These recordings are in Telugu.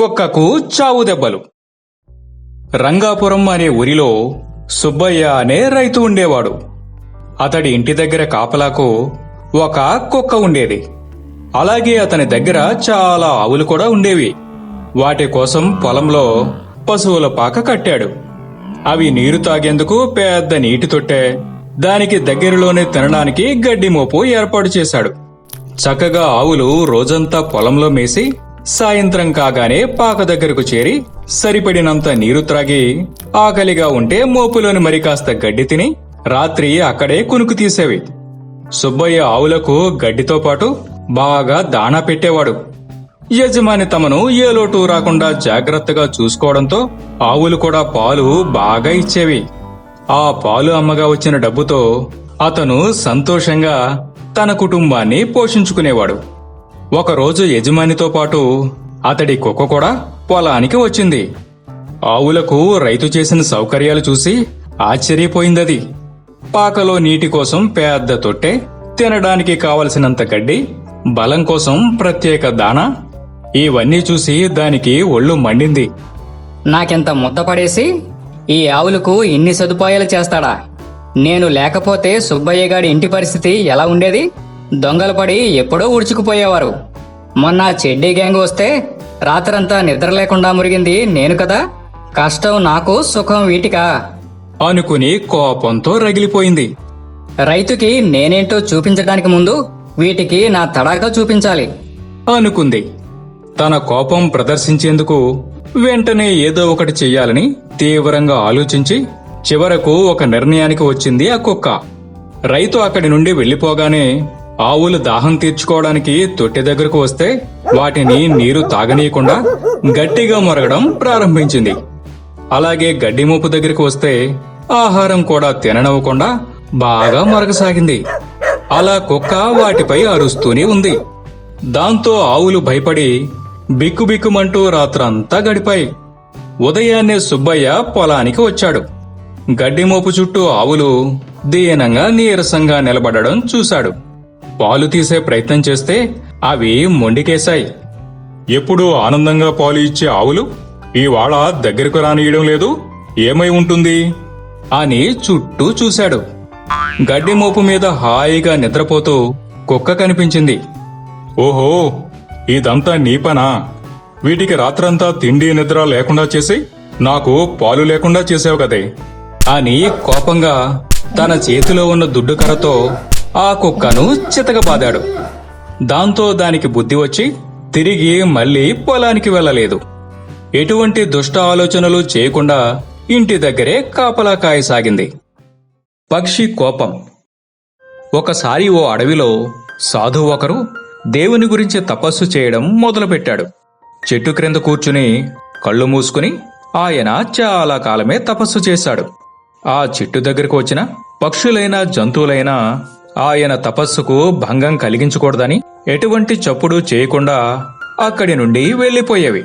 కుక్కకు చావు దెబ్బలు. రంగాపురం అనే ఊరిలో సుబ్బయ్య అనే రైతు ఉండేవాడు. అతడి ఇంటి దగ్గర కాపలాకు ఒక కుక్క ఉండేది. అలాగే అతని దగ్గర చాలా ఆవులు కూడా ఉండేవి. వాటి కోసం పొలంలో పశువుల పాక కట్టాడు. అవి నీరు తాగేందుకు పెద్ద నీటి తొట్టే దానికి దగ్గరలోనే తినడానికి గడ్డి మోపు ఏర్పాటు చేశాడు. చక్కగా ఆవులు రోజంతా పొలంలో మేసి సాయంత్రం కాగానే పాక దగ్గరకు చేరి సరిపడినంత నీరు త్రాగి ఆకలిగా ఉంటే మోపులోని మరి కాస్త గడ్డి తిని రాత్రి అక్కడే కునుకు తీసేవి. సుబ్బయ్య ఆవులకు గడ్డితో పాటు బాగా దాణా పెట్టేవాడు. యజమాని తమను ఏ లోటు రాకుండా జాగ్రత్తగా చూసుకోవడంతో ఆవులు కూడా పాలు బాగా ఇచ్చేవి. ఆ పాలు అమ్మగా వచ్చిన డబ్బుతో అతను సంతోషంగా తన కుటుంబాన్ని పోషించుకునేవాడు. ఒకరోజు యజమానితో పాటు అతడి కుక్క కూడా పొలానికి వచ్చింది. ఆవులకు రైతు చేసిన సౌకర్యాలు చూసి ఆశ్చర్యపోయిందది. పాకలో నీటి కోసం పెద్ద తొట్టె తినడానికి కావలసినంత గడ్డి బలం కోసం ప్రత్యేక దాన ఇవన్నీ చూసి దానికి ఒళ్ళు మండింది. నాకెంత ముద్ద పడేసి ఈ ఆవులకు ఇన్ని సదుపాయాలు చేస్తాడా? నేను లేకపోతే సుబ్బయ్య గారి ఇంటి పరిస్థితి ఎలా ఉండేది? దొంగలు పడి ఎప్పుడో ఉడుచుకుపోయేవారు మొన్న చెడ్డీ గ్యాంగ్ వస్తే రాత్రంతా నిద్ర లేకుండా మురిగింది నేను కదా. కష్టం నాకు సుఖం వీటికా. అనుకుని కోపంతో రగిలిపోయింది. రైతుకి నేనేంటో చూపించడానికి ముందు వీటికి నా తడాకా చూపించాలి. అనుకుంది. తన కోపం ప్రదర్శించేందుకు వెంటనే ఏదో ఒకటి చెయ్యాలని తీవ్రంగా ఆలోచించి చివరకు ఒక నిర్ణయానికి వచ్చింది ఆ కుక్క. రైతు అక్కడి నుండి వెళ్ళిపోగానే ఆవులు దాహం తీర్చుకోవడానికి తొట్టె దగ్గరకు వస్తే వాటిని నీరు తాగనీయకుండా గట్టిగా మొరగడం ప్రారంభించింది. అలాగే గడ్డి మోపు దగ్గరికి వస్తే ఆహారం కూడా తిననివ్వకుండా బాగా మొరగసాగింది. అలా కుక్క వాటిపై అరుస్తూనే ఉంది. దాంతో ఆవులు భయపడి బిక్కుబిక్కుమంటూ రాత్రంతా గడిపాయి. ఉదయాన్నే సుబ్బయ్య పొలానికి వచ్చాడు. గడ్డి మోపు చుట్టూ ఆవులు దీనంగా నీరసంగా నిలబడడం చూశాడు. పాలు తీసే ప్రయత్నం చేస్తే అవి మొండికేశాయి. ఎప్పుడూ ఆనందంగా పాలు ఇచ్చే ఆవులు ఇవాళ దగ్గరకు రానియడం లేదు. ఏమై ఉంటుంది? అని చుట్టూ చూశాడు. గడ్డి మోపు మీద హాయిగా నిద్రపోతూ కుక్క కనిపించింది. ఓహో ఇదంతా నీ పనా? వీటికి రాత్రంతా తిండి నిద్ర లేకుండా చేసి నాకు పాలు లేకుండా చేసావు కదే. అని కోపంగా తన చేతిలో ఉన్న దుడ్డు కర్రతో ఆ కుక్కను చితకబాదాడు దాంతో దానికి బుద్ధి వచ్చి తిరిగి మళ్ళీ పొలానికి వెళ్ళలేదు. ఎటువంటి దుష్ట ఆలోచనలు చేయకుండా ఇంటి దగ్గరే కాపలా కాయసాగింది పక్షి కోపం. ఒకసారి ఓ అడవిలో సాధువు ఒకరు దేవుని గురించి తపస్సు చేయడం మొదలుపెట్టాడు. చెట్టు క్రింద కూర్చుని కళ్ళు మూసుకుని ఆయన చాలా కాలమే తపస్సు చేశాడు. ఆ చెట్టు దగ్గరకు వచ్చిన పక్షులైనా జంతువులైనా ఆయన తపస్సుకు భంగం కలిగించకూడదని ఎటువంటి చప్పుడు చేయకుండా అక్కడి నుండి వెళ్ళిపోయేవి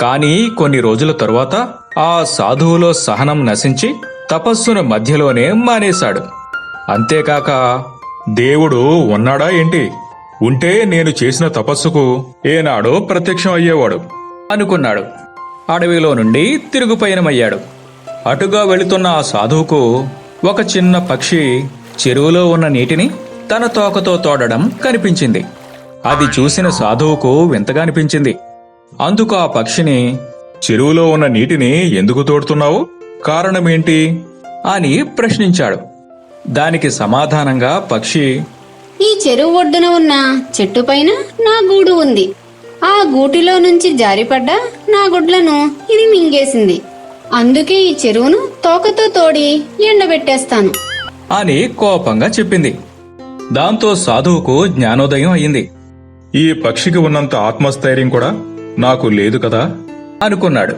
కానీ కొన్ని రోజుల తరువాత ఆ సాధువులో సహనం నశించి తపస్సును మధ్యలోనే మానేశాడు. అంతేకాక దేవుడు ఉన్నాడా ఏంటి? ఉంటే నేను చేసిన తపస్సుకు ఏనాడో ప్రత్యక్షం అయ్యేవాడు అనుకున్నాడు. అడవిలో నుండి తిరుగు పయనమయ్యాడు. అటుగా వెళుతున్న ఆ సాధువుకు ఒక చిన్న పక్షి చెరువులో ఉన్న నీటిని తన తోకతో తోడడం కనిపించింది. అది చూసిన సాధువుకు వింతగా అనిపించింది. అందుకు ఆ పక్షిని చెరువులో ఉన్న నీటిని ఎందుకు తోడుతున్నావు? కారణమేంటి? అని ప్రశ్నించాడు. దానికి సమాధానంగా పక్షి ఈ చెరువు ఒడ్డున ఉన్న చెట్టు పైన నా గూడు ఉంది. ఆ గూటిలో నుంచి జారిపడ్డ నా గుడ్లను ఇది మింగేసింది. అందుకే ఈ చెరువును తోకతో తోడి ఎండబెట్టేస్తాను. అని కోపంగా చెప్పింది. దాంతో సాధువుకు జ్ఞానోదయం అయింది. ఈ పక్షికి ఉన్నంత ఆత్మస్థైర్యం కూడా నాకు లేదు కదా? అనుకున్నాడు.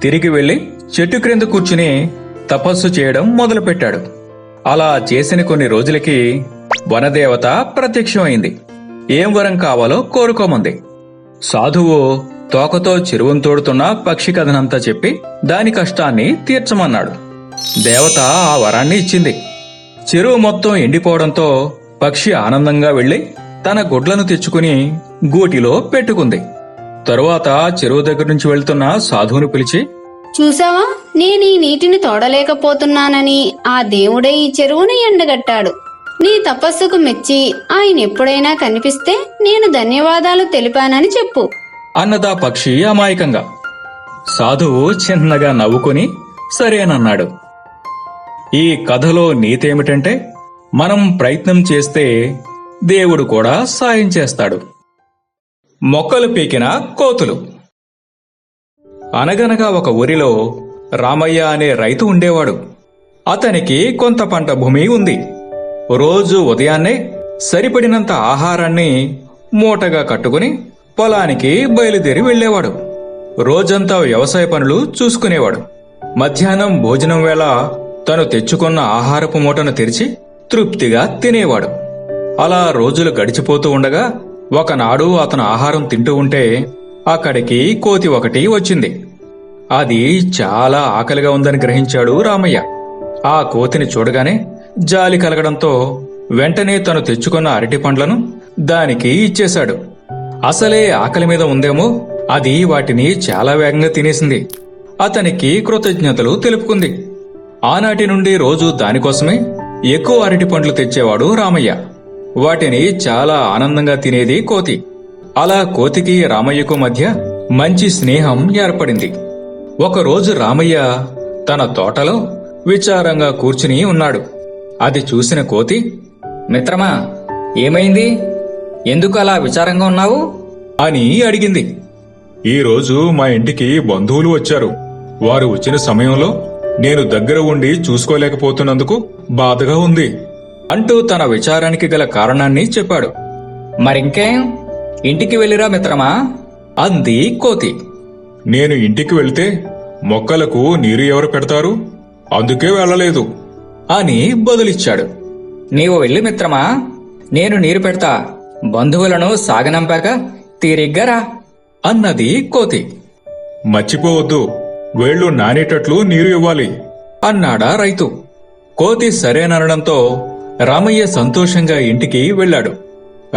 తిరిగి వెళ్ళి చెట్టు క్రింద కూర్చుని తపస్సు చేయడం మొదలుపెట్టాడు. అలా చేసిన కొన్ని రోజులకి వనదేవత ప్రత్యక్షమైంది. ఏం వరం కావాలో కోరుకోమంది. సాధువు తోకతో చెరువును తోడుతున్న పక్షి కథనంతా చెప్పి దాని కష్టాన్ని తీర్చమన్నాడు. దేవత ఆ వరాన్ని ఇచ్చింది. చెరువు మొత్తం ఎండిపోవడంతో పక్షి ఆనందంగా వెళ్ళి తన గుడ్లను తెచ్చుకుని గూటిలో పెట్టుకుంది. తరువాత చెరువు దగ్గర నుంచి వెళ్తున్న సాధువుని పిలిచి చూసావా? నేను ఈ నీటిని తోడలేకపోతున్నానని ఆ దేవుడే ఈ చెరువును ఎండగట్టాడు. నీ తపస్సుకు మెచ్చి ఆయన ఎప్పుడైనా కనిపిస్తే నేను ధన్యవాదాలు తెలిపానని చెప్పు. అన్నదా పక్షి అమాయకంగా. సాధువు చిన్నగా నవ్వుకొని సరేనన్నాడు. ఈ కథలో నీతేమిటంటే మనం ప్రయత్నం చేస్తే దేవుడు కూడా సాయం చేస్తాడు. మొక్కలు పీకిన కోతులు. అనగనగా ఒక ఊరిలో రామయ్య అనే రైతు ఉండేవాడు. అతనికి కొంత పంట భూమి ఉంది. రోజు ఉదయాన్నే సరిపడినంత ఆహారాన్ని మూటగా కట్టుకుని పొలానికి బయలుదేరి వెళ్ళేవాడు. రోజంతా వ్యవసాయ పనులు చూసుకునేవాడు. మధ్యాహ్నం భోజనం వేళ తను తెచ్చుకున్న ఆహారపు మూటను తెరిచి తృప్తిగా తినేవాడు. అలా రోజులు గడిచిపోతూ ఉండగా ఒకనాడు అతను ఆహారం తింటూ ఉంటే అక్కడికి కోతి ఒకటి వచ్చింది. అది చాలా ఆకలిగా ఉందని గ్రహించాడు రామయ్య. ఆ కోతిని చూడగానే జాలి కలగడంతో వెంటనే తను తెచ్చుకున్న అరటి పండ్లను దానికి ఇచ్చేశాడు. అసలే ఆకలి మీద ఉందేమో అది వాటిని చాలా వేగంగా తినేసింది. అతనికి కృతజ్ఞతలు తెలుపుకుంది. ఆనాటి నుండి రోజు దానికోసమే ఎక్కువ అరటి పండ్లు తెచ్చేవాడు రామయ్య. వాటిని చాలా ఆనందంగా తినేది కోతి. అలా కోతికి రామయ్యకు మధ్య మంచి స్నేహం ఏర్పడింది. ఒకరోజు రామయ్య తన తోటలో విచారంగా కూర్చుని ఉన్నాడు. అది చూసిన కోతి మిత్రమా ఏమైంది? ఎందుకు అలా విచారంగా ఉన్నావు? అని అడిగింది. ఈరోజు మా ఇంటికి బంధువులు వచ్చారు. వారు వచ్చిన సమయంలో నేను దగ్గర ఉండి చూసుకోలేకపోతున్నందుకు బాధగా ఉంది అంటూ తన విచారానికి గల కారణాన్ని చెప్పాడు. మరింకేం? ఇంటికి వెళ్ళిరా మిత్రమా? అంది కోతి. నేను ఇంటికి వెళ్తే మొక్కలకు నీరు ఎవరు పెడతారు? అందుకే వెళ్ళలేదు. అని బదులిచ్చాడు. నీవు వెళ్ళి మిత్రమా? నేను నీరు పెడతా. బంధువులను సాగనంపాక తీరిగ్గా రా. అన్నది కోతి. మర్చిపోవద్దు. వేళ్ళు నానేటట్లు నీరు ఇవ్వాలి అన్నాడా రైతు. కోతి సరేననడంతో రామయ్య సంతోషంగా ఇంటికి వెళ్ళాడు.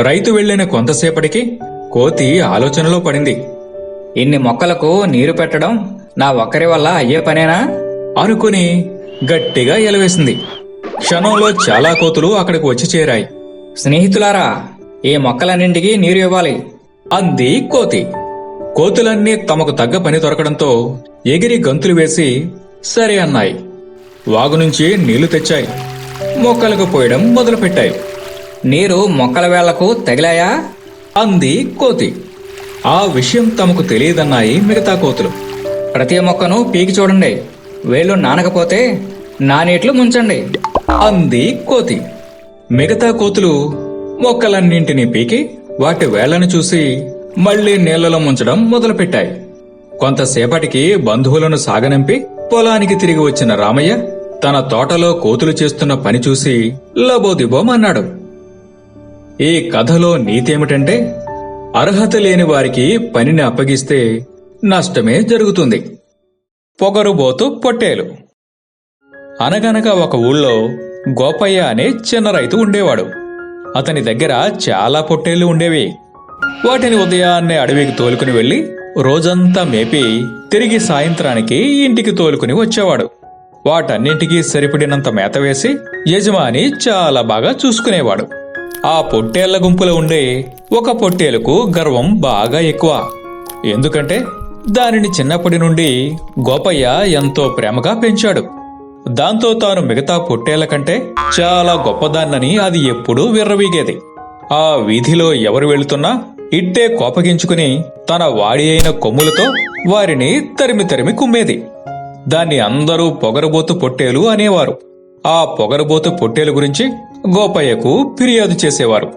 రైతు వెళ్ళిన కొంతసేపటికి కోతి ఆలోచనలో పడింది. ఇన్ని మొక్కలకు నీరు పెట్టడం నా ఒక్కరి వల్ల అయ్యే పనేనా? అనుకుని గట్టిగా ఎలవేసింది. క్షణంలో చాలా కోతులు అక్కడికి వచ్చి చేరాయి. స్నేహితులారా ఈ మొక్కలన్నింటికి నీరు ఇవ్వాలి. అంది కోతి. కోతులన్నీ తమకు తగ్గ పని దొరకడంతో ఎగిరి గంతులు వేసి సరే అన్నాయి. వాగు నుంచి నీళ్ళు తెచ్చాయి. మొక్కలకు పోయడం మొదలుపెట్టాయి. నీరు మొక్కల వేళ్ళకు తగిలాయా? అంది కోతి. ఆ విషయం తమకు తెలియదన్నాయి మిగతా కోతులు. ప్రతి మొక్కను పీకి చూడండి. వేళ్ళు నానకపోతే నానేట్లు ముంచండి అంది కోతి. మిగతా కోతులు మొక్కలన్నింటినీ పీకి వాటి వేళ్ళను చూసి మళ్ళీ నీళ్ళలో ముంచడం మొదలుపెట్టాయి. కొంతసేపటికి బంధువులను సాగనంపి పొలానికి తిరిగి వచ్చిన రామయ్య తన తోటలో కోతులు చేస్తున్న పని చూసి లబోదిబోం అన్నాడు ఈ కథలో నీతేమిటంటే అర్హత లేని వారికి పనిని అప్పగిస్తే నష్టమే జరుగుతుంది. పొగరుబోతు పొట్టేలు. అనగనగా ఒక ఊళ్ళో గోపయ్య అనే చిన్న రైతు ఉండేవాడు. అతని దగ్గర చాలా పొట్టేళ్ళు ఉండేవి. వాటిని ఉదయాన్నే అడవికి తోలుకుని వెళ్ళి రోజంతా మేపి తిరిగి సాయంత్రానికి ఇంటికి తోలుకుని వచ్చేవాడు. వాటన్నింటికీ సరిపడినంత మేత వేసి యజమాని చాలా బాగా చూసుకునేవాడు. ఆ పొట్టేళ్ళ గుంపులో ఉండే ఒక పొట్టేలకు గర్వం బాగా ఎక్కువ. ఎందుకంటే దానిని చిన్నప్పటి నుండి గోపయ్య ఎంతో ప్రేమగా పెంచాడు. దాంతో తాను మిగతా పొట్టేళ్ళ కంటే చాలా గొప్పదాన్నని అది ఎప్పుడూ విర్రవీగేది. ఆ వీధిలో ఎవరు వెళుతున్నా ఇట్టే కోపగించుకుని తన వాడి అయిన కొమ్ములతో వారిని తరిమి తరిమి కుమ్మేది. దాన్ని అందరూ పొగరబోతు పొట్టేలు అనేవారు. ఆ పొగరబోతు పొట్టేలు గురించి గోపయ్యకు ఫిర్యాదు చేసేవారు.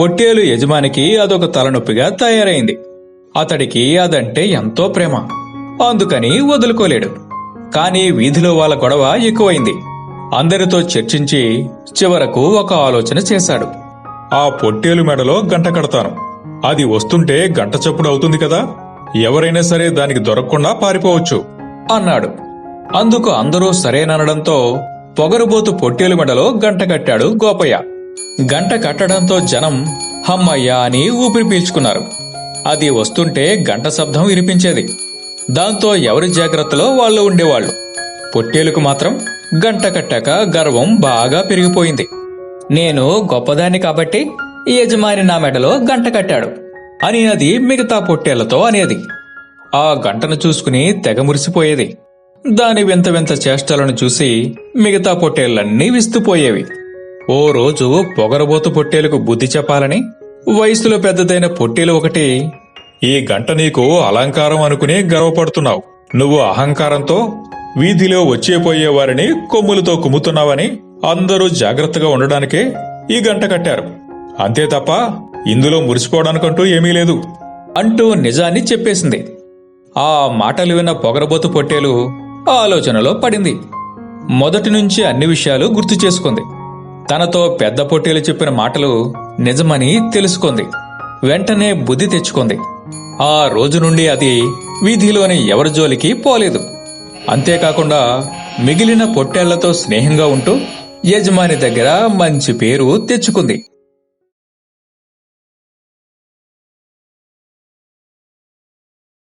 పొట్టేలు యజమానికి అదొక తలనొప్పిగా తయారైంది. అతడికి అదంటే ఎంతో ప్రేమ. అందుకని వదులుకోలేడు. కాని వీధిలో వాళ్ళ గొడవ ఎక్కువైంది. అందరితో చర్చించి చివరకు ఒక ఆలోచన చేశాడు. ఆ పొట్టేలు మెడలో గంట కడతాను. అది వస్తుంటే గంట చప్పుడు అవుతుంది కదా? ఎవరైనా సరే దానికి దొరకకుండా పారిపోవచ్చు అన్నాడు. అందుకు అందరూ సరేననడంతో పొగరుబోతు పొట్టేలు మెడలో గంట కట్టాడు గోపయ్య. గంట కట్టడంతో జనం హమ్మయ్య అని ఊపిరి పీల్చుకున్నారు. అది వస్తుంటే గంట శబ్దం వినిపించేది. దాంతో ఎవరి జాగ్రత్తలో వాళ్ళు ఉండేవాళ్ళు. పొట్టేలుకు మాత్రం గంట కట్టాక గర్వం బాగా పెరిగిపోయింది. నేను గొప్పదాన్ని కాబట్టి ఈ యజమాని నా మెడలో గంట కట్టాడు. అని అది మిగతా పొట్టేళ్ళతో అనేది. ఆ గంటను చూసుకుని తెగ మురిసిపోయేది. దాని వింత వింత చేష్టలను చూసి మిగతా పొట్టేళ్ళన్నీ విస్తుపోయేవి. ఓ రోజు పొగరబోతు పొట్టేలకు బుద్ధి చెప్పాలని వయసులో పెద్దదైన పొట్టేలు ఒకటి ఈ గంట నీకు అలంకారం అనుకుని గర్వపడుతున్నావు. నువ్వు అహంకారంతో వీధిలో వచ్చేపోయేవారిని కొమ్ములతో కుమ్ముతున్నావని అందరూ జాగ్రత్తగా ఉండడానికే ఈ గంట కట్టారు. అంతే తప్ప ఇందులో మురిసిపోవడానికంటూ ఏమీ లేదు అంటూ నిజాన్ని చెప్పేసింది. ఆ మాటలు విన్న పొగరబోతు పొట్టేలు ఆలోచనలో పడింది. మొదటి నుంచి అన్ని విషయాలు గుర్తు చేసుకుంది. తనతో పెద్ద పొట్టేలు చెప్పిన మాటలు నిజమని తెలుసుకుంది. వెంటనే బుద్ధి తెచ్చుకుంది. ఆ రోజు నుండి అది వీధిలోని ఎవరి జోలికి పోలేదు. అంతేకాకుండా మిగిలిన పొట్టేళ్ళతో స్నేహంగా ఉంటూ యజమాని దగ్గర మంచి పేరు తెచ్చుకుంది.